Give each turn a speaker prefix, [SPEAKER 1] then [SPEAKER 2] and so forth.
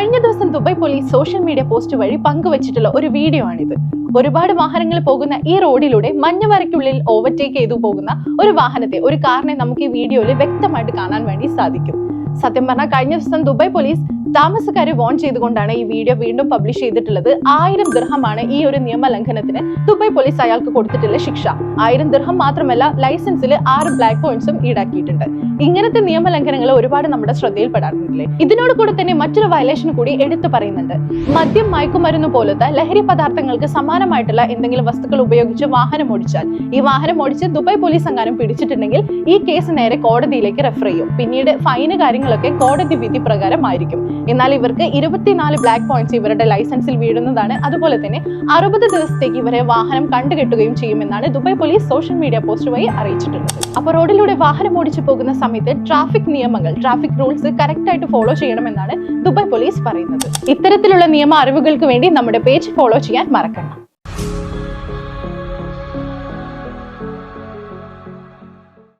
[SPEAKER 1] കഴിഞ്ഞ ദിവസം Dubai police social media post വഴി പങ്കുവച്ചിട്ടുള്ള ഒരു വീഡിയോ ആണിത്. ഒരുപാട് വാഹനങ്ങൾ പോകുന്ന ഈ റോഡിലൂടെ മഞ്ഞവരയ്ക്കുള്ളിൽ ഓവർടേക്ക് ചെയ്തു പോകുന്ന ഒരു വാഹനത്തെ ഒരു കാറിനെ നമുക്ക് ഈ വീഡിയോയിൽ വ്യക്തമായിട്ട് കാണാൻ വേണ്ടി സാധിക്കും. സത്യം പറഞ്ഞാൽ കഴിഞ്ഞ ദിവസം ദുബായ് പോലീസ് താമസക്കാരെ വോൺ ചെയ്തുകൊണ്ടാണ് ഈ വീഡിയോ വീണ്ടും പബ്ലിഷ് ചെയ്തിട്ടുള്ളത്. ആയിരം ദിർഹമാണ് ഈ ഒരു നിയമലംഘനത്തിന് ദുബായ് പോലീസ് അയാൾക്ക് കൊടുത്തിട്ടുള്ള ശിക്ഷ. ആയിരം ദിർഹം മാത്രമല്ല ലൈസൻസിൽ ആറ് ബ്ലാക്ക് പോയിന്റ്സും ഈടാക്കിയിട്ടുണ്ട്. ഇങ്ങനത്തെ നിയമലംഘനങ്ങൾ ഒരുപാട് നമ്മുടെ ശ്രദ്ധയിൽപ്പെടാറുണ്ടല്ലേ? ഇതിനോട് കൂടെ തന്നെ മറ്റൊരു വയലേഷൻ കൂടി എടുത്തു പറയുന്നുണ്ട്. മദ്യം മയക്കുമരുന്ന് പോലത്തെ ലഹരി പദാർത്ഥങ്ങൾക്ക് സമാനമായിട്ടുള്ള എന്തെങ്കിലും വസ്തുക്കൾ ഉപയോഗിച്ച് വാഹനം ഓടിച്ചാൽ ഈ വാഹനം ഓടിച്ച് ദുബായ് പോലീസ് സംഘാനം പിടിച്ചിട്ടുണ്ടെങ്കിൽ ഈ കേസ് നേരെ കോടതിയിലേക്ക് റെഫർ ചെയ്യും. പിന്നീട് ഫൈന് കാര്യങ്ങളൊക്കെ കോടതി വിധി പ്രകാരമായിരിക്കും. എന്നാൽ ഇവർക്ക് ഇരുപത്തിനാല് ബ്ലാക്ക് പോയിന്റ്സ് ഇവരുടെ ലൈസൻസിൽ വീഴുന്നതാണ്. അതുപോലെ തന്നെ അറുപത് ദിവസത്തേക്ക് ഇവരെ വാഹനം കണ്ടുകെട്ടുകയും ചെയ്യുമെന്നാണ് Dubai police social media post വഴി അറിയിച്ചിട്ടുള്ളത്. അപ്പോൾ റോഡിലൂടെ വാഹനം ഓടിച്ചു പോകുന്ന സമയത്ത് ട്രാഫിക് നിയമങ്ങൾ ട്രാഫിക് റൂൾസ് കറക്റ്റ് ആയിട്ട് ഫോളോ ചെയ്യണമെന്നാണ് ദുബായ് പോലീസ് പറയുന്നത്. ഇത്തരത്തിലുള്ള നിയമ അറിവുകൾക്ക് വേണ്ടി നമ്മുടെ പേജ് ഫോളോ ചെയ്യാൻ മറക്കണം